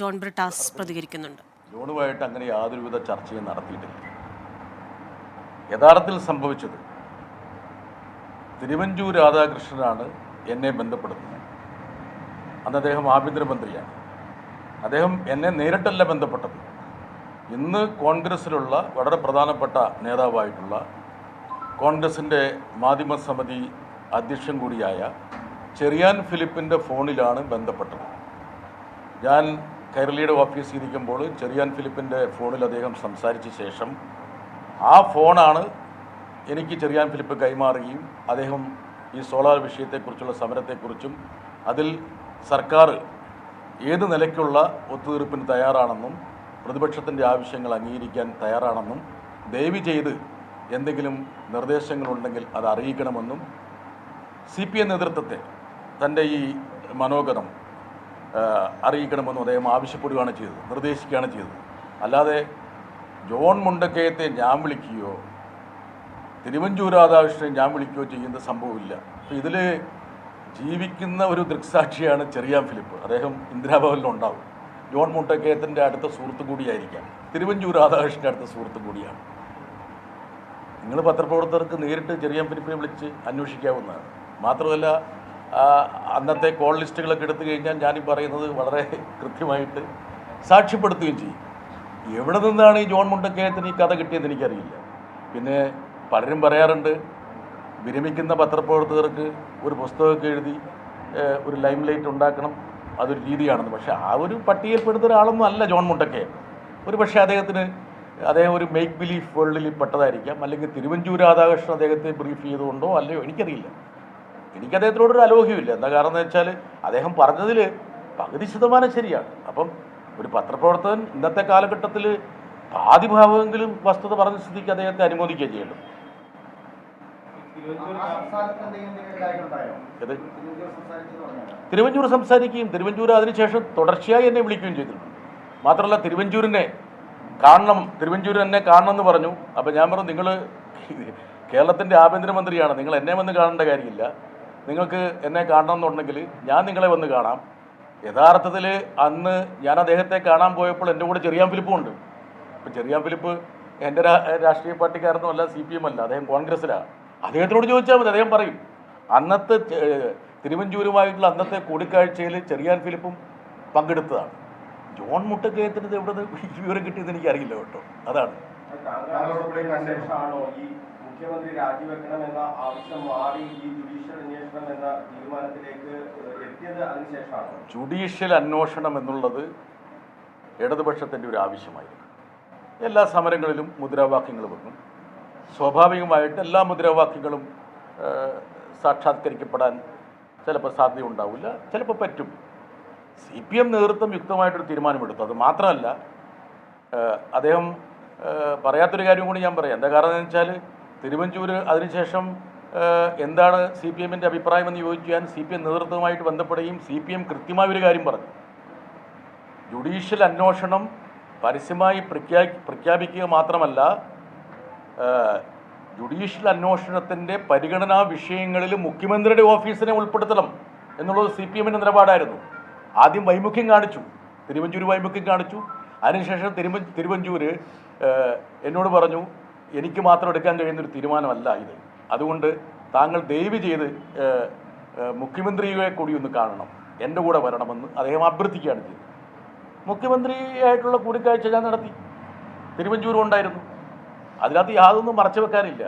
ജോൺ ബ്രിട്ടാസ് പ്രതികരിക്കുന്നുണ്ട്. ജോണുമായിട്ട് അങ്ങനെ യാതൊരുവിധ ചർച്ചയും നടത്തിയിട്ടില്ല. യഥാർത്ഥത്തിൽ സംഭവിച്ചത് തിരുവഞ്ചൂർ രാധാകൃഷ്ണനാണ് എന്നെ ബന്ധപ്പെടുന്നത് അന്ന് അദ്ദേഹം ആഭ്യന്തരമന്ത്രിയാണ്. അദ്ദേഹം എന്നെ നേരിട്ടല്ല ബന്ധപ്പെട്ടത്. ഇന്ന് കോൺഗ്രസ്സിലുള്ള വളരെ പ്രധാനപ്പെട്ട നേതാവായിട്ടുള്ള കോൺഗ്രസിന്റെ മാധ്യമ സമിതി അധ്യക്ഷൻ കൂടിയായ ചെറിയാൻ ഫിലിപ്പിന്റെ ഫോണിലാണ് ബന്ധപ്പെട്ടത്. ഞാൻ കൈരളിയുടെ ഓഫീസിൽ ഇരിക്കുമ്പോൾ ചെറിയാൻ ഫിലിപ്പിന്റെ ഫോണിൽ അദ്ദേഹം സംസാരിച്ച ശേഷം ആ ഫോണാണ് എനിക്ക് ചെറിയാൻ ഫിലിപ്പ് കൈമാറുകയും അദ്ദേഹം ഈ സോളാർ വിഷയത്തെക്കുറിച്ചുള്ള സമരത്തെക്കുറിച്ചും അതിൽ സർക്കാർ ഏത് നിലയ്ക്കുള്ള ഒത്തുതീർപ്പിന് തയ്യാറാണെന്നും പ്രതിപക്ഷത്തിന്റെ ആവശ്യങ്ങൾ അംഗീകരിക്കാൻ തയ്യാറാണെന്നും ദയവ് ചെയ്ത് എന്തെങ്കിലും നിർദ്ദേശങ്ങളുണ്ടെങ്കിൽ അത് അറിയിക്കണമെന്നും സി പി എം നേതൃത്വത്തെ തന്റെ ഈ മനോഗതം അറിയിക്കണമെന്നും അദ്ദേഹം ആവശ്യപ്പെടുകയാണ് ചെയ്തത് നിർദ്ദേശിക്കുകയാണ് ചെയ്തത്. അല്ലാതെ ജോൺ മുണ്ടക്കയത്തെ ഞാൻ വിളിക്കുകയോ തിരുവഞ്ചൂർ രാധാകൃഷ്ണനെ ഞാൻ വിളിക്കുകയോ ചെയ്യുന്ന സംഭവമില്ല. അപ്പോൾ ഇതിൽ ജീവിക്കുന്ന ഒരു ദൃക്സാക്ഷിയാണ് ചെറിയാൻ ഫിലിപ്പ്. അദ്ദേഹം ഇന്ദിരാഭവനിലുണ്ടാവും ജോൺ മുണ്ടക്കയത്തിന്റെ അടുത്ത സുഹൃത്തു കൂടിയായിരിക്കാം. തിരുവഞ്ചൂർ രാധാകൃഷ്ണന്റെ അടുത്ത സുഹൃത്തു കൂടിയാണ്. നിങ്ങൾ പത്രപ്രവർത്തകർക്ക് നേരിട്ട് ചെറിയാൻ ഫിലിപ്പിനെ വിളിച്ച് അന്വേഷിക്കാവുന്നതാണ്. മാത്രമല്ല അന്നത്തെ കോൾ ലിസ്റ്റുകളൊക്കെ എടുത്തു കഴിഞ്ഞാൽ ഞാനീ പറയുന്നത് വളരെ കൃത്യമായിട്ട് സാക്ഷ്യപ്പെടുത്തുകയും ചെയ്യും. എവിടെ നിന്നാണ് ഈ ജോൺ മുണ്ടക്കയത്തിന് ഈ കഥ കിട്ടിയെന്ന് എനിക്കറിയില്ല. പിന്നെ പലരും പറയാറുണ്ട് വിരമിക്കുന്ന പത്രപ്രവർത്തകർക്ക് ഒരു പുസ്തകമൊക്കെ എഴുതി ഒരു ലൈം ലൈറ്റ് ഉണ്ടാക്കണം അതൊരു രീതിയാണെന്ന്. പക്ഷേ ആ ഒരു പട്ടികയിൽപ്പെടുന്ന ഒരാളൊന്നും അല്ല ജോൺ മുണ്ടക്കയൻ. ഒരു പക്ഷേ അദ്ദേഹത്തിന് അദ്ദേഹം ഒരു മേക്ക് ബിലീഫ് വേൾഡിൽ പെട്ടതായിരിക്കാം. അല്ലെങ്കിൽ തിരുവഞ്ചൂർ രാധാകൃഷ്ണൻ അദ്ദേഹത്തെ ബ്രീഫ് ചെയ്തുകൊണ്ടോ അല്ലയോ എനിക്കറിയില്ല. എനിക്ക് അദ്ദേഹത്തിനോടൊരു അലോഹ്യമില്ല എന്താ കാരണം എന്ന് വെച്ചാൽ അദ്ദേഹം പറഞ്ഞതിൽ പകുതി ശതമാനം ശരിയാണ്. അപ്പം ഒരു പത്രപ്രവർത്തകൻ ഇന്നത്തെ കാലഘട്ടത്തിൽ പാതി ഭാവമെങ്കിലും വസ്തുത പറഞ്ഞ സ്ഥിതിക്ക് അദ്ദേഹത്തെ അനുമോദിക്കുകയും ചെയ്യണം. തിരുവഞ്ചൂർ സംസാരിക്കുകയും തിരുവഞ്ചൂർ അതിനുശേഷം തുടർച്ചയായി എന്നെ വിളിക്കുകയും ചെയ്തിട്ടുണ്ട്. മാത്രമല്ല തിരുവഞ്ചൂരിനെ കാണണം തിരുവഞ്ചൂർ എന്നെ കാണണം എന്ന് പറഞ്ഞു. അപ്പോൾ ഞാൻ പറഞ്ഞു നിങ്ങൾ കേരളത്തിന്റെ ആഭ്യന്തരമന്ത്രിയാണ്. നിങ്ങൾ എന്നെ വന്ന് കാണേണ്ട കാര്യമില്ല. നിങ്ങൾക്ക് എന്നെ കാണണം എന്നുണ്ടെങ്കിൽ ഞാൻ നിങ്ങളെ വന്ന് കാണാം. യഥാർത്ഥത്തിൽ അന്ന് ഞാൻ അദ്ദേഹത്തെ കാണാൻ പോയപ്പോൾ എന്റെ കൂടെ ചെറിയാൻ ഫിലിപ്പും ഉണ്ട്. അപ്പോൾ ചെറിയാൻ ഫിലിപ്പ് എന്റെ രാഷ്ട്രീയ പാർട്ടിക്കാരനും അല്ല സി പി എം അല്ല അദ്ദേഹം കോൺഗ്രസ്സിലാണ് അദ്ദേഹത്തിനോട് ചോദിച്ചാൽ മതി അദ്ദേഹം പറയും. അന്നത്തെ തിരുവഞ്ചൂരുമായിട്ടുള്ള അന്നത്തെ കൂടിക്കാഴ്ചയിൽ ചെറിയാൻ ഫിലിപ്പും പങ്കെടുത്തതാണ്. ജോൺ മുട്ടക്കയത്തിന്റെ എവിടെ നിന്ന് വിവരം കിട്ടിയെന്ന് എനിക്കറിയില്ല കേട്ടോ. അതാണ്. മുഖ്യമന്ത്രി രാജിവെക്കണമെന്ന ആവശ്യം മാറി ഈ ജുഡീഷ്യൽ അന്വേഷണം എന്ന തീരുമാനത്തിലേക്ക് എത്തിയത് അതിനുശേഷമാണ് ജുഡീഷ്യൽ അന്വേഷണം എന്നുള്ളത് ഇടതുപക്ഷത്തിന്റെ ഒരു ആവശ്യമായിരുന്നു. എല്ലാ സമരങ്ങളിലും മുദ്രാവാക്യങ്ങൾ വന്നു സ്വാഭാവികമായിട്ട് എല്ലാ മുദ്രാവാക്യങ്ങളും സാക്ഷാത്കരിക്കപ്പെടാൻ ചിലപ്പോൾ സാധ്യത ഉണ്ടാവില്ല ചിലപ്പോൾ പറ്റും. സി പി എം നേതൃത്വം യുക്തമായിട്ടൊരു തീരുമാനമെടുത്തു. അത് മാത്രമല്ല അദ്ദേഹം പറയാത്തൊരു കാര്യം കൂടി ഞാൻ പറയാം. എന്താ കാരണം എന്ന് വെച്ചാൽ തിരുവഞ്ചൂർ അതിനുശേഷം എന്താണ് സി പി എമ്മിന്റെ അഭിപ്രായമെന്ന് ചോദിക്കാൻ സി പി എം നേതൃത്വവുമായിട്ട് ബന്ധപ്പെടുകയും സി പി എം കൃത്യമായ ഒരു കാര്യം പറഞ്ഞു. ജുഡീഷ്യൽ അന്വേഷണം പരസ്യമായി പ്രഖ്യാ പ്രഖ്യാപിക്കുക മാത്രമല്ല ജുഡീഷ്യൽ അന്വേഷണത്തിന്റെ പരിഗണനാ വിഷയങ്ങളിൽ മുഖ്യമന്ത്രിയുടെ ഓഫീസിനെ ഉൾപ്പെടുത്തണം എന്നുള്ളത് സി പി എമ്മിന്റെ നിലപാടായിരുന്നു. ആദ്യം വൈമുഖ്യം കാണിച്ചു തിരുവഞ്ചൂർ വൈമുഖ്യം കാണിച്ചു. അതിനുശേഷം തിരുവ തിരുവഞ്ചൂർ എന്നോട് പറഞ്ഞു എനിക്ക് മാത്രം എടുക്കാൻ കഴിയുന്നൊരു തീരുമാനമല്ല ഇത്. അതുകൊണ്ട് താങ്കൾ ദയവ് ചെയ്ത് മുഖ്യമന്ത്രിയെ കൂടി ഒന്ന് കാണണം. എന്റെ കൂടെ വരണമെന്ന് അദ്ദേഹം അഭ്യർത്ഥിക്കുകയാണ് ചെയ്തത്. മുഖ്യമന്ത്രിയായിട്ടുള്ള കൂടിക്കാഴ്ച ഞാൻ നടത്തി. തിരുവഞ്ചൂരും ഉണ്ടായിരുന്നു. അതിനകത്ത് യാതൊന്നും മറച്ചു വെക്കാനില്ല.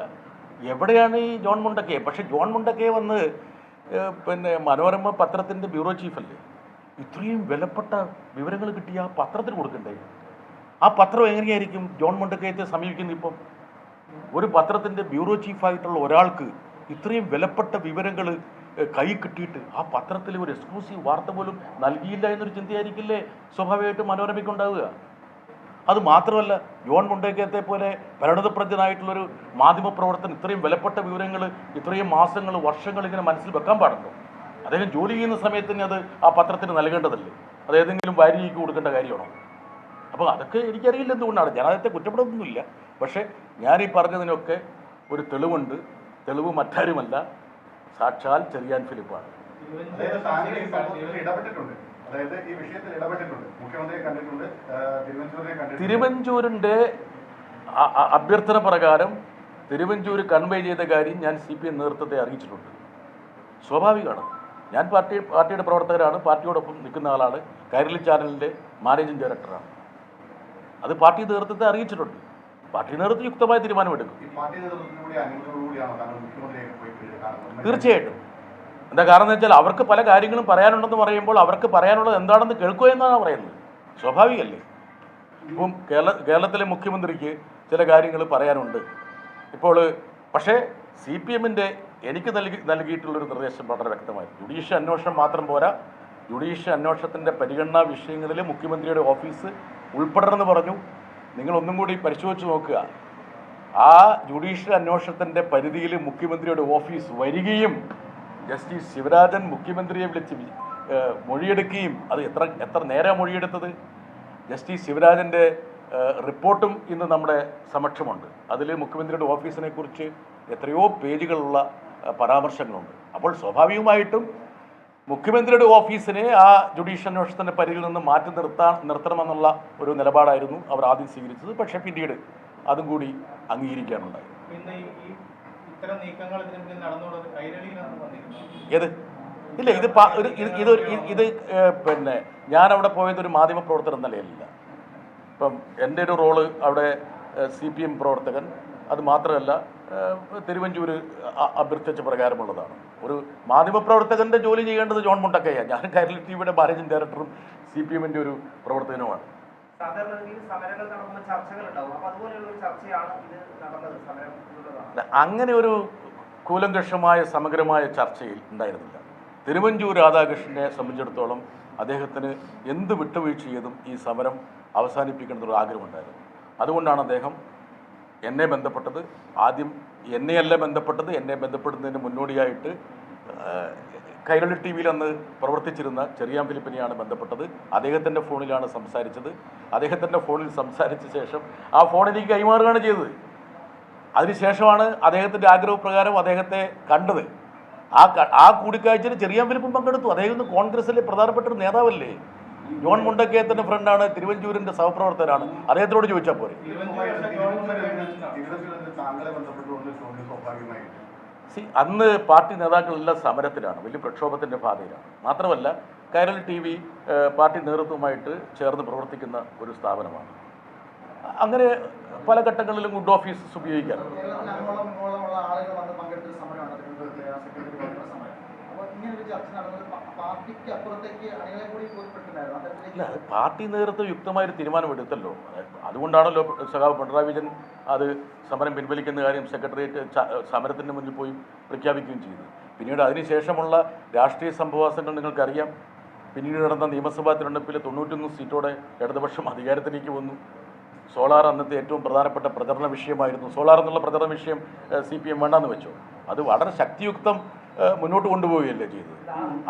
എവിടെയാണ് ഈ ജോൺ മുണ്ടക്കയെ? പക്ഷേ ജോൺ മുണ്ടക്കയെ വന്ന് പിന്നെ മനോരമ പത്രത്തിന്റെ ബ്യൂറോ ചീഫല്ലേ? ഇത്രയും വിലപ്പെട്ട വിവരങ്ങൾ കിട്ടിയ ആ പത്രത്തിന് കൊടുക്കണ്ടേ? ആ പത്രം എങ്ങനെയായിരിക്കും ജോൺ മുണ്ടക്കയത്തെ സമീപിക്കുന്നത് ഇപ്പം? ഒരു പത്രത്തിന്റെ ബ്യൂറോ ചീഫായിട്ടുള്ള ഒരാൾക്ക് ഇത്രയും വിലപ്പെട്ട വിവരങ്ങൾ കൈ കിട്ടിയിട്ട് ആ പത്രത്തിൽ ഒരു എക്സ്ക്ലൂസീവ് വാർത്ത പോലും നൽകിയില്ല എന്നൊരു ചിന്തയായിരിക്കില്ലേ സ്വാഭാവികമായിട്ടും മനോരമയ്ക്കുണ്ടാവുക? അത് മാത്രമല്ല യോൺ മുണ്ടേക്കത്തെ പോലെ പരിണതപ്രജ്ഞനായിട്ടുള്ളൊരു മാധ്യമപ്രവർത്തനം ഇത്രയും വിലപ്പെട്ട വിവരങ്ങൾ ഇത്രയും മാസങ്ങൾ വർഷങ്ങൾ ഇങ്ങനെ മനസ്സിൽ വെക്കാൻ പാടുണ്ടോ? അദ്ദേഹം ജോലി ചെയ്യുന്ന സമയത്ത് തന്നെ അത് ആ പത്രത്തിന് നൽകേണ്ടതല്ലേ? അത് ഏതെങ്കിലും വാരിയിലേക്ക് കൊടുക്കേണ്ട കാര്യമാണോ? അപ്പോൾ അതൊക്കെ എനിക്കറിയില്ല എന്തുകൊണ്ടാണ്. ഞാൻ അതത്തെ കുറ്റപ്പെടുന്നൊന്നുമില്ല പക്ഷേ ഞാൻ ഈ പറഞ്ഞതിനൊക്കെ ഒരു തെളിവുണ്ട്. തെളിവ് മറ്റാരുമല്ല. സാക്ഷാൽ ചെറിയാൻ ഫിലിപ്പാണ്. തിരുവഞ്ചൂരിന്റെ അഭ്യർത്ഥന പ്രകാരം തിരുവഞ്ചൂർ കൺവേ ചെയ്ത കാര്യം ഞാൻ സി പി എം നേതൃത്വത്തെ അറിയിച്ചിട്ടുണ്ട്. സ്വാഭാവികമാണ്. ഞാൻ പാർട്ടി പാർട്ടിയുടെ പ്രവർത്തകരാണ്. പാർട്ടിയോടൊപ്പം നിൽക്കുന്ന ആളാണ്. കൈരളി ചാനലിന്റെ മാനേജിംഗ് ഡയറക്ടറാണ്. അത് പാർട്ടി നേതൃത്വത്തെ അറിയിച്ചിട്ടുണ്ട്. പാർട്ടി നേതൃത്വം യുക്തമായ തീരുമാനമെടുക്കും. തീർച്ചയായിട്ടും. എന്താ കാരണം എന്ന് വെച്ചാൽ അവർക്ക് പല കാര്യങ്ങളും പറയാനുണ്ടെന്ന് പറയുമ്പോൾ അവർക്ക് പറയാനുള്ളത് എന്താണെന്ന് കേൾക്കുക എന്നാണ് പറയുന്നത്. സ്വാഭാവികമല്ലേ? ഇപ്പം കേരള കേരളത്തിലെ മുഖ്യമന്ത്രിക്ക് ചില കാര്യങ്ങൾ പറയാനുണ്ട്. ഇപ്പോൾ പക്ഷേ സി പി എമ്മിന്റെ എനിക്ക് നൽകി നൽകിയിട്ടുള്ളൊരു നിർദ്ദേശം വളരെ വ്യക്തമായി. ജുഡീഷ്യൽ അന്വേഷണം മാത്രം പോരാ. ജുഡീഷ്യൽ അന്വേഷണത്തിന്റെ പരിഗണനാ വിഷയങ്ങളിൽ മുഖ്യമന്ത്രിയുടെ ഓഫീസ് ഉൾപ്പെടണമെന്ന് പറഞ്ഞു. നിങ്ങളൊന്നും കൂടി പരിശോധിച്ച് നോക്കുക. ആ ജുഡീഷ്യൽ അന്വേഷണത്തിന്റെ പരിധിയിൽ മുഖ്യമന്ത്രിയുടെ ഓഫീസ് വരികയും ജസ്റ്റിസ് ശിവരാജൻ മുഖ്യമന്ത്രിയെ വിളിച്ച് മൊഴിയെടുക്കുകയും അത് എത്ര എത്ര നേരെ മൊഴിയെടുത്തത്? ജസ്റ്റിസ് ശിവരാജന്റെ റിപ്പോർട്ടും ഇന്ന് നമ്മുടെ സമക്ഷമുണ്ട്. അതിൽ മുഖ്യമന്ത്രിയുടെ ഓഫീസിനെ കുറിച്ച് എത്രയോ പേജുകളുള്ള പരാമർശങ്ങളുണ്ട്. അപ്പോൾ സ്വാഭാവികമായിട്ടും മുഖ്യമന്ത്രിയുടെ ഓഫീസിനെ ആ ജുഡീഷ്യൽ അന്വേഷണത്തിന്റെ പരിധിയിൽ നിന്ന് മാറ്റി നിർത്താൻ നിർത്തണമെന്നുള്ള ഒരു നിലപാടായിരുന്നു അവർ ആദ്യം സ്വീകരിച്ചത്. പക്ഷേ പിന്നീട് അതും കൂടി അംഗീകരിക്കാനുണ്ടായി. ഏത്? ഇല്ല ഇത് ഒരു ഇത് ഇതൊരു ഇത് പിന്നെ ഞാൻ അവിടെ പോയത് ഒരു മാധ്യമ പ്രവർത്തകൻ നിലയിലില്ല. ഇപ്പം എന്റെ ഒരു റോൾ അവിടെ സി പി എം പ്രവർത്തകൻ. അത് മാത്രമല്ല തിരുവഞ്ചൂർ അഭ്യർത്ഥിച്ച പ്രകാരമുള്ളതാണ്. ഒരു മാധ്യമപ്രവർത്തകന്റെ ജോലി ചെയ്യേണ്ടത് ജോൺ മുണ്ടക്കയാണ് ഞാൻ കൈരളി ടി വിയുടെ മാനേജിംഗ് ഡയറക്ടറും സി പി എമ്മിന്റെ ഒരു പ്രവർത്തകനുമാണ് അങ്ങനെ ഒരു കൂലങ്കഷമായ സമഗ്രമായ ചർച്ചയിൽ ഉണ്ടായിരുന്നില്ല. തിരുവഞ്ചൂർ രാധാകൃഷ്ണനെ സംബന്ധിച്ചിടത്തോളം അദ്ദേഹത്തിന് എന്ത് വിട്ടുവീഴ്ച ചെയ്തും ഈ സമരം അവസാനിപ്പിക്കണമെന്നൊരു ആഗ്രഹമുണ്ടായിരുന്നു. അതുകൊണ്ടാണ് അദ്ദേഹം എന്നെ ബന്ധപ്പെട്ടത്. ആദ്യം എന്നെയല്ല ബന്ധപ്പെട്ടത് എന്നെ ബന്ധപ്പെടുന്നതിന് മുന്നോടിയായിട്ട് കൈരളി ടി വിയിൽ അന്ന് പ്രവർത്തിച്ചിരുന്ന ചെറിയാൻ ഫിലിപ്പിനെയാണ് ബന്ധപ്പെട്ടത്. അദ്ദേഹത്തിന്റെ ഫോണിലാണ് സംസാരിച്ചത്. അദ്ദേഹത്തിന്റെ ഫോണിൽ സംസാരിച്ച ശേഷം ആ ഫോൺ എനിക്ക് കൈമാറുകയാണ് ചെയ്തത്. അതിനുശേഷമാണ് അദ്ദേഹത്തിന്റെ ആഗ്രഹപ്രകാരം അദ്ദേഹത്തെ കണ്ടത്. ആ ആ കൂടിക്കാഴ്ചയിൽ ചെറിയാൻ ഫിലിപ്പും പങ്കെടുത്തു. അദ്ദേഹം കോൺഗ്രസിലെ പ്രധാനപ്പെട്ട ഒരു നേതാവല്ലേ? ജോൺ മുണ്ടക്കയത്തിന്റെ ഫ്രണ്ടാണ് തിരുവഞ്ചൂരിന്റെ സഹപ്രവർത്തകരാണ്. അദ്ദേഹത്തിനോട് ചോദിച്ചാൽ പോരെ. സി അന്ന് പാർട്ടി നേതാക്കളെല്ലാം സമരത്തിലാണ് വലിയ പ്രക്ഷോഭത്തിന്റെ പാതയിലാണ്. മാത്രമല്ല കൈരളി ടി വി പാർട്ടി നേതൃത്വവുമായിട്ട് ചേർന്ന് പ്രവർത്തിക്കുന്ന ഒരു സ്ഥാപനമാണ്. അങ്ങനെ പല ഘട്ടങ്ങളിലും ഗുഡ് ഓഫീസസ് അപ്പോൾ ഇങ്ങനെ ഒരു അത് പാർട്ടി നേതൃത്വം യുക്തമായൊരു തീരുമാനമെടുത്തല്ലോ. അതുകൊണ്ടാണല്ലോ സഖാവ് പിണറായി വിജയൻ അത് സമരം പിൻവലിക്കുന്ന കാര്യം സെക്രട്ടേറിയറ്റ് സമരത്തിന് മുന്നിൽ പോയി പ്രഖ്യാപിക്കുകയും ചെയ്തു. പിന്നീട് അതിനുശേഷമുള്ള രാഷ്ട്രീയ സംഭവാസങ്ങൾ നിങ്ങൾക്കറിയാം. പിന്നീട് നടന്ന നിയമസഭാ തിരഞ്ഞെടുപ്പിൽ തൊണ്ണൂറ്റൊന്ന് സീറ്റോടെ ഇടതുപക്ഷം അധികാരത്തിലേക്ക് വന്നു. സോളാർ അന്നത്തെ ഏറ്റവും പ്രധാനപ്പെട്ട പ്രചരണ വിഷയമായിരുന്നു. സോളാർ എന്നുള്ള പ്രചരണ വിഷയം സി പി എം വേണ്ടെന്ന് വെച്ചു. അത് വളരെ ശക്തിയുക്തം മുന്നോട്ട് കൊണ്ടുപോവുകയല്ലേ ചെയ്തത്?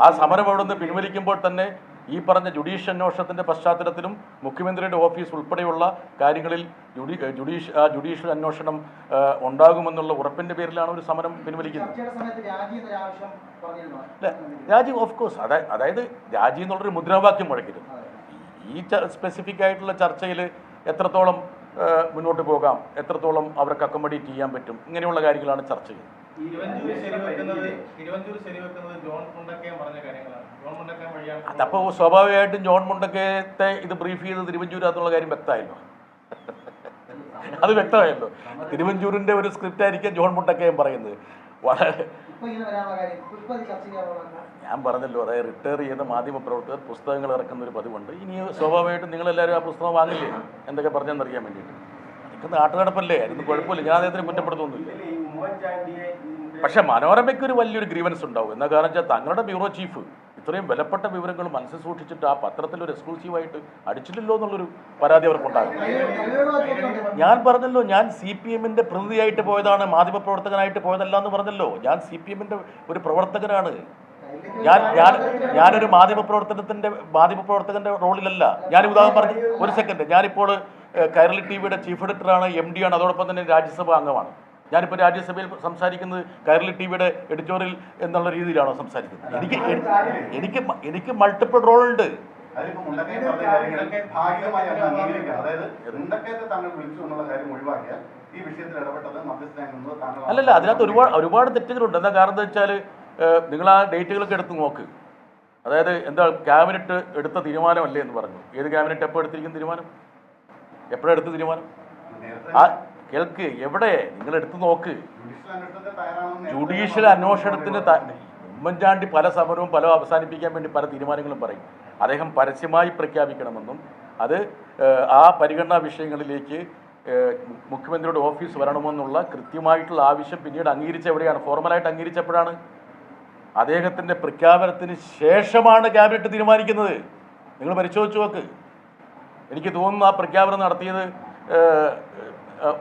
ആ സമരം അവിടെ നിന്ന് പിൻവലിക്കുമ്പോൾ തന്നെ ഈ പറഞ്ഞ ജുഡീഷ്യൽ അന്വേഷണത്തിന്റെ പശ്ചാത്തലത്തിലും മുഖ്യമന്ത്രിയുടെ ഓഫീസ് ഉൾപ്പെടെയുള്ള കാര്യങ്ങളിൽ ജുഡി ജുഡീഷ് ആ ജുഡീഷ്യൽ അന്വേഷണം ഉണ്ടാകുമെന്നുള്ള ഉറപ്പിന്റെ പേരിലാണ് ഒരു സമരം പിൻവലിക്കുന്നത്. അല്ല രാജി ഓഫ് കോഴ്സ് അതായത് അതായത് രാജി എന്നുള്ളൊരു മുദ്രാവാക്യം മുഴക്കരുത് ഈ സ്പെസിഫിക് ആയിട്ടുള്ള ചർച്ചയിൽ എത്രത്തോളം മുന്നോട്ട് പോകാം എത്രത്തോളം അവർക്ക് അക്കോമഡേറ്റ് ചെയ്യാൻ പറ്റും ഇങ്ങനെയുള്ള കാര്യങ്ങളാണ് ചർച്ച ചെയ്യുന്നത്. അതപ്പോൾ സ്വാഭാവികമായിട്ടും ജോൺ മുണ്ടക്കയത്തെ ഇത് ബ്രീഫ് ചെയ്ത് തിരുവഞ്ചൂരാന്നുള്ള കാര്യം വ്യക്തമായല്ലോ. അത് വ്യക്തമായല്ലോ. തിരുവഞ്ചൂരിന്റെ ഒരു സ്ക്രിപ്റ്റ് ആയിരിക്കും ജോൺ മുണ്ടക്കയം പറയുന്നത്. വളരെ ഞാൻ പറഞ്ഞല്ലോ അതായത് റിട്ടയർ ചെയ്യുന്ന മാധ്യമപ്രവർത്തകർ പുസ്തകങ്ങൾ ഇറക്കുന്ന ഒരു പതിവുണ്ട്. ഇനി സ്വാഭാവികമായിട്ടും നിങ്ങളെല്ലാവരും ആ പുസ്തകം വാങ്ങില്ലേ? എന്തൊക്കെ പറഞ്ഞെന്നറിയാൻ വേണ്ടിയിട്ട്. അതൊക്കെ നാട്ടുനടപ്പല്ലേ? അതൊന്നും കുഴപ്പമില്ല. ഞാൻ അദ്ദേഹത്തിന് കുറ്റപ്പെടുത്തൊന്നുമില്ല. പക്ഷേ മനോരമയ്ക്ക് ഒരു വലിയൊരു ഗ്രീവൻസ് ഉണ്ടാവും. എന്ന കാരണം വെച്ചാൽ തങ്ങളുടെ ബ്യൂറോ ചീഫ് ഇത്രയും വിലപ്പെട്ട വിവരങ്ങൾ മനസ്സിൽ സൂക്ഷിച്ചിട്ട് ആ പത്രത്തിൽ ഒരു എക്സ്ക്ലൂസീവായിട്ട് അടിച്ചിട്ടില്ലോ എന്നുള്ളൊരു പരാതി അവർക്കുണ്ടാകും ഞാൻ പറഞ്ഞല്ലോ ഞാൻ സി പി എമ്മിന്റെ പ്രതിനിധിയായിട്ട് പോയതാണ് മാധ്യമപ്രവർത്തകനായിട്ട് പോയതല്ല എന്ന് പറഞ്ഞല്ലോ. ഞാൻ സി പി എമ്മിന്റെ ഒരു പ്രവർത്തകനാണ്. ഞാൻ ഞാൻ ഞാനൊരു മാധ്യമപ്രവർത്തനത്തിന്റെ മാധ്യമപ്രവർത്തകന്റെ റോളിലല്ല. ഞാൻ ഉദാഹരണം പറഞ്ഞു ഒരു സെക്കൻഡ് ഞാനിപ്പോൾ കേരള ടി വിയുടെ ചീഫ് എഡിറ്ററാണ് എം ആണ് അതോടൊപ്പം തന്നെ രാജ്യസഭാ അംഗമാണ്. ഞാനിപ്പോൾ രാജ്യസഭയിൽ സംസാരിക്കുന്നത് കൈരളി ടി വിയുടെ എഡിറ്റോറിയൽ എന്നുള്ള രീതിയിലാണോ സംസാരിക്കുന്നത്? എനിക്ക് എനിക്ക് എനിക്ക് മൾട്ടിപ്പിൾ റോൾ ഉണ്ട്. അല്ലല്ല അതിനകത്ത് ഒരുപാട് ഒരുപാട് തെറ്റുകളുണ്ട്. എന്താ കാരണം എന്താ വെച്ചാൽ നിങ്ങൾ ആ ഡേറ്റുകളൊക്കെ എടുത്ത് നോക്ക്. അതായത് എന്താ ക്യാബിനറ്റ് എടുത്ത തീരുമാനമല്ലേ എന്ന് പറഞ്ഞു. ഏത് ക്യാബിനറ്റ് എപ്പോൾ എടുത്തിരിക്കുന്ന തീരുമാനം? എപ്പോഴെടുത്ത തീരുമാനം? ആ കേൾക്ക് എവിടെ? നിങ്ങൾ എടുത്തു നോക്ക്. ജുഡീഷ്യൽ അന്വേഷണത്തിന് ഉമ്മൻചാണ്ടി പല സമരവും പല അവസാനിപ്പിക്കാൻ വേണ്ടി പല തീരുമാനങ്ങളും പറയും. അദ്ദേഹം പരസ്യമായി പ്രഖ്യാപിക്കണമെന്നും അത് ആ പരിഗണനാ വിഷയങ്ങളിലേക്ക് മുഖ്യമന്ത്രിയുടെ ഓഫീസ് വരണമെന്നുള്ള കൃത്യമായിട്ടുള്ള ആവശ്യം പിന്നീട് അംഗീകരിച്ച എവിടെയാണ്? ഫോർമലായിട്ട് അംഗീകരിച്ചപ്പോഴാണ്. അദ്ദേഹത്തിന്റെ പ്രഖ്യാപനത്തിന് ശേഷമാണ് ക്യാബിനറ്റ് തീരുമാനിക്കുന്നത്. നിങ്ങൾ പരിശോധിച്ച് നോക്ക്. എനിക്ക് തോന്നുന്നു ആ പ്രഖ്യാപനം നടത്തിയത്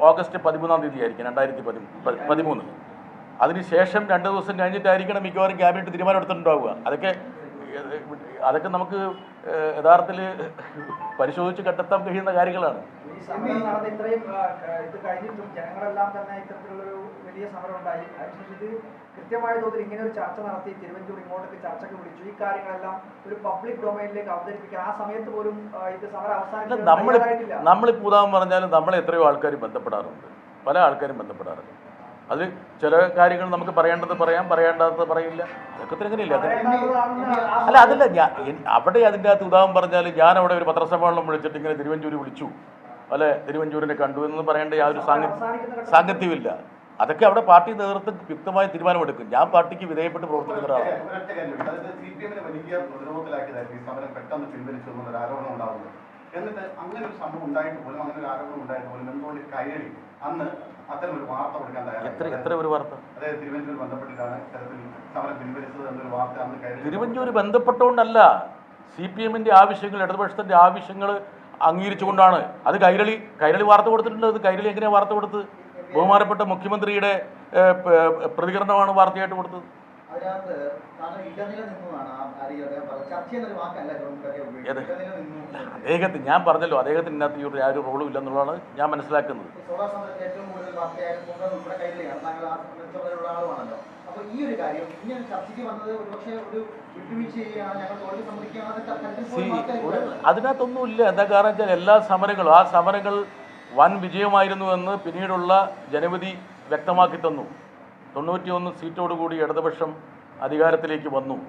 ഓഗസ്റ്റ് പതിമൂന്നാം തീയതി ആയിരിക്കും രണ്ടായിരത്തി പതി പതിമൂന്ന്. അതിനുശേഷം രണ്ട് ദിവസം കഴിഞ്ഞിട്ടായിരിക്കണം മിക്കവാറും ക്യാബിനറ്റ് തീരുമാനം എടുത്തിട്ടുണ്ടാവുക. അതൊക്കെ അതൊക്കെ നമുക്ക് യഥാർത്ഥത്തിൽ പരിശോധിച്ച് കണ്ടെത്താൻ കഴിയുന്ന കാര്യങ്ങളാണ്. ഇത്രയും ഇത് ജനങ്ങളെല്ലാം തന്നെ ഇത്തരത്തിലുള്ളൊരു വലിയ സമരം ഉണ്ടായി അതിനുശേഷം ഇത് കൃത്യമായ തോതിൽ ഇങ്ങനെ ഒരു ചർച്ച നടത്തി. തിരുവഞ്ചൂർ ഇങ്ങോട്ടേക്ക് ചർച്ചയ്ക്ക് വിളിച്ചു. ഈ കാര്യങ്ങളെല്ലാം ഒരു പബ്ലിക് ഡൊമൈനിലേക്ക് അവതരിപ്പിക്കാൻ. ആ സമയത്ത് പോലും ഇത് സമരം അവസാനം നമ്മളിപ്പോ നമ്മൾ നമ്മളിപ്പോൾ ഉദാഹരണം പറഞ്ഞാലും നമ്മൾ എത്രയോ ആൾക്കാർ ബന്ധപ്പെടാറുണ്ട്. പല ആൾക്കാരും ബന്ധപ്പെടാറുണ്ട്. അത് ചില കാര്യങ്ങൾ നമുക്ക് പറയേണ്ടത് പറയാം പറയേണ്ടാത്തത് പറയില്ല. എങ്ങനെയില്ല അത് അല്ല അതല്ല ഞാൻ അവിടെ അതിന്റെ അകത്ത് ഉദാഹരണം പറഞ്ഞാൽ ഞാൻ അവിടെ ഒരു പത്രസമ്മേളനം വിളിച്ചിട്ട് ഇങ്ങനെ തിരുവഞ്ചൂര് വിളിച്ചു. അല്ലെ തിരുവഞ്ചൂരിനെ കണ്ടു എന്ന് പറയേണ്ട യാതൊരു സാങ്ക സാങ്കത്യമില്ല അതൊക്കെ അവിടെ പാർട്ടി നേതൃത്വം വ്യക്തമായ തീരുമാനമെടുക്കും. ഞാൻ പാർട്ടിക്ക് വിധേയപ്പെട്ട് പ്രവർത്തിക്കുന്ന ഒരാളാണ്. എന്നിട്ട് അങ്ങനെ ഒരു സംഭവം ഉണ്ടായിട്ട് പോലും അങ്ങനെ ഒരു ആരോപണം ഉണ്ടായിട്ട് പോലും എന്തുകൊണ്ട് കൈയടി? അന്ന് അത്തരം ഒരു വാർത്ത കൊടുക്കാൻ എത്ര എത്ര ഒരു വാർത്ത? അതായത് തിരുവനന്തപുരം ബന്ധപ്പെട്ടിട്ടാണ് ഇത്തരത്തിൽ സമരം പിൻവലിച്ചത് എന്നൊരു വാർത്ത അന്ന് തിരുവഞ്ചൂര് ബന്ധപ്പെട്ടുകൊണ്ടല്ല സി പി എമ്മിന്റെ ആവശ്യങ്ങൾ ഇടതുപക്ഷത്തിന്റെ ആവശ്യങ്ങൾ അംഗീകരിച്ചുകൊണ്ടാണ്. അത് കൈരളി കൈരളി വാർത്ത കൊടുത്തിട്ടുണ്ട്. അത് കൈരളി എങ്ങനെയാണ് വാർത്ത കൊടുത്തത്? ബഹുമാനപ്പെട്ട മുഖ്യമന്ത്രിയുടെ പ്രതികരണമാണ് വാർത്തയായിട്ട് കൊടുത്തത്. ആ അദ്ദേഹത്തിന് ഞാൻ പറഞ്ഞല്ലോ അദ്ദേഹത്തിന് ഇതിനകത്ത് ഈ ഒരു യാതൊരു റോളും ഇല്ലെന്നുള്ളതാണ് ഞാൻ മനസ്സിലാക്കുന്നത്. ആ ഒരു ഒരു ഒരു. അതിനകത്തൊന്നുമില്ല എന്താ കാരണം വെച്ചാൽ എല്ലാ സമരങ്ങളും ആ സമരങ്ങൾ വൻ വിജയമായിരുന്നു എന്ന് പിന്നീടുള്ള ജനവിധി വ്യക്തമാക്കി തന്നു. തൊണ്ണൂറ്റിയൊന്ന് സീറ്റോടുകൂടി ഇടതുപക്ഷം അധികാരത്തിലേക്ക് വന്നു.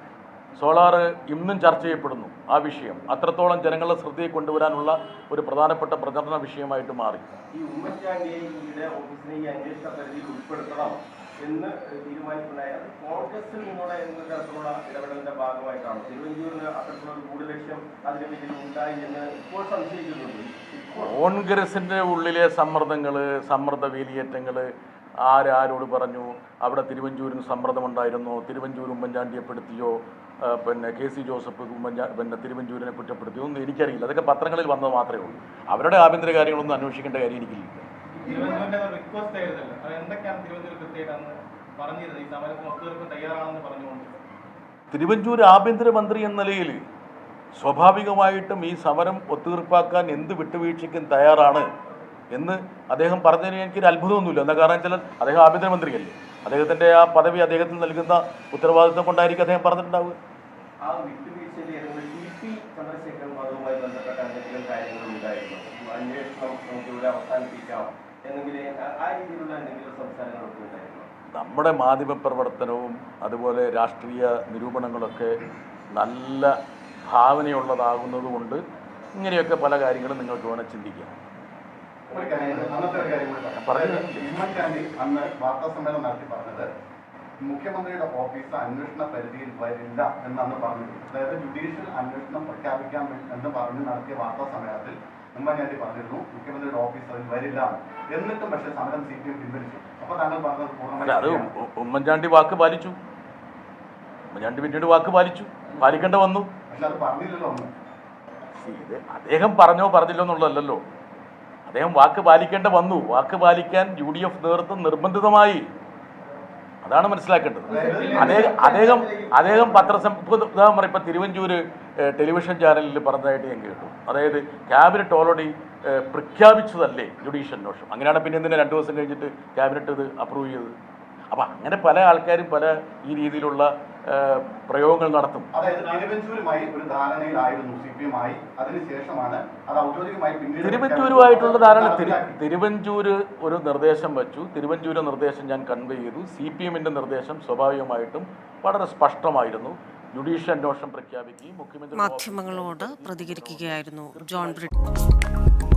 സോളാർ ഇന്നും ചർച്ച ചെയ്യപ്പെടുന്നു. ആ വിഷയം അത്രത്തോളം ജനങ്ങളുടെ ശ്രദ്ധയെ കൊണ്ടുവരാനുള്ള ഒരു പ്രധാനപ്പെട്ട പ്രചരണ വിഷയമായിട്ട് മാറി. എന്ന് എന്ന ഭാഗമായിട്ടാണ്. ഒരു ഉണ്ടായി കോൺഗ്രസിന്റെ ഉള്ളിലെ സമ്മർദ്ദങ്ങൾ സമ്മർദ്ദ വേലിയേറ്റങ്ങൾ ആരാരോട് പറഞ്ഞു? അവിടെ തിരുവഞ്ചൂരിന് സമ്മർദ്ദമുണ്ടായിരുന്നോ? തിരുവഞ്ചൂർ ഉമ്മൻചാണ്ടിയെ പെടുത്തിയോ പിന്നെ കെ സി ജോസഫ് ഉമ്മൻചാ പിന്നെ തിരുവഞ്ചൂരിനെ കുറ്റപ്പെടുത്തിയോ ഒന്നും എനിക്കറിയില്ല. അതൊക്കെ പത്രങ്ങളിൽ വന്നത് മാത്രമേ ഉള്ളൂ. അവരുടെ ആഭ്യന്തര കാര്യങ്ങളൊന്നും അന്വേഷിക്കേണ്ട കാര്യം എനിക്കില്ല. തിരുവഞ്ചൂർ ആഭ്യന്തരമന്ത്രി എന്ന നിലയിൽ സ്വാഭാവികമായിട്ടും ഈ സമരം ഒത്തുതീർപ്പാക്കാൻ എന്ത് വിട്ടുവീഴ്ചയ്ക്കും തയ്യാറാണ് എന്ന് അദ്ദേഹം പറഞ്ഞതിന് എനിക്കൊരു അത്ഭുതമൊന്നുമില്ല. എന്താ കാരണം വെച്ചാൽ അദ്ദേഹം ആഭ്യന്തരമന്ത്രിയല്ലേ? അദ്ദേഹത്തിന്റെ ആ പദവി അദ്ദേഹത്തിന് നൽകുന്ന ഉത്തരവാദിത്വം കൊണ്ടായിരിക്കും അദ്ദേഹം പറഞ്ഞിട്ടുണ്ടാവുക. നമ്മുടെ മാധ്യമപ്രവർത്തനവും അതുപോലെ രാഷ്ട്രീയ നിരൂപണങ്ങളൊക്കെ നല്ല ഭാവനയുള്ളതാകുന്നത് കൊണ്ട് ഇങ്ങനെയൊക്കെ പല കാര്യങ്ങളും നിങ്ങൾക്ക് വേണം ചിന്തിക്കാം അന്ന് വാർത്താ സമ്മേളനം നടത്തി പറഞ്ഞത് മുഖ്യമന്ത്രിയുടെ ഓഫീസ് അന്വേഷണ പരിധിയിൽ വരില്ല എന്ന് അന്ന് പറഞ്ഞു അതായത് ജുഡീഷ്യൽ അന്വേഷണം പ്രഖ്യാപിക്കാം എന്ന് പറഞ്ഞ് നടത്തിയ വാർത്താ സമ്മേളനത്തിൽ ഉമ്മൻചാണ്ടി പറഞ്ഞിരുന്നു മുഖ്യമന്ത്രിയുടെ ഓഫീസ് അതിൽ വരില്ല എന്ന്. എന്നിട്ടും പക്ഷെ സമരം സി പി എം പിൻവലിച്ചു. അപ്പൊ താങ്കൾ പറഞ്ഞത് പൂർണമായി ഉമ്മൻചാണ്ടി വാക്ക് പാലിച്ചു. ഉമ്മൻചാണ്ടി പിന്നീട് വാക്ക് പാലിച്ചു. പാലിക്കേണ്ട വന്നു. ഇത് അദ്ദേഹം പറഞ്ഞോ പറഞ്ഞില്ലോ എന്നുള്ളതല്ലോ അദ്ദേഹം വാക്ക് പാലിക്കേണ്ട വന്നു. വാക്ക് പാലിക്കാൻ യു ഡി എഫ് നേതൃത്വം നിർബന്ധിതമായി. അതാണ് മനസ്സിലാക്കേണ്ടത്. അദ്ദേഹം അദ്ദേഹം അദ്ദേഹം പത്രസം ഉദാഹരണം പറയും ഇപ്പം തിരുവഞ്ചൂര് ടെലിവിഷൻ ചാനലിൽ പറഞ്ഞതായിട്ട് ഞാൻ കേട്ടു. അതായത് ക്യാബിനറ്റ് ഓൾറെഡി പ്രഖ്യാപിച്ചതല്ലേ ജുഡീഷ്യൽ അന്വേഷണം. അങ്ങനെയാണ് പിന്നെ എന്തിനാ രണ്ട് ദിവസം കഴിഞ്ഞിട്ട് ക്യാബിനറ്റ് ഇത് അപ്രൂവ് ചെയ്തത്? അപ്പം അങ്ങനെ പല ആൾക്കാരും പല ഈ രീതിയിലുള്ള പ്രയോഗങ്ങൾ നടത്തും. തിരുവഞ്ചൂരുമായിട്ടുള്ള ധാരണ തിരു തിരുവഞ്ചൂര് ഒരു നിർദ്ദേശം വെച്ചു. തിരുവഞ്ചൂര് നിർദ്ദേശം ഞാൻ കൺവേ ചെയ്തു. സി പി എമ്മിന്റെ നിർദ്ദേശം സ്വാഭാവികമായിട്ടും വളരെ സ്പഷ്ടമായിരുന്നു. ജുഡീഷ്യൽ അന്വേഷണം പ്രഖ്യാപിക്കുകയും മുഖ്യമന്ത്രി മാധ്യമങ്ങളോട് പ്രതികരിക്കുകയായിരുന്നു ജോൺ ബ്രിട്ട്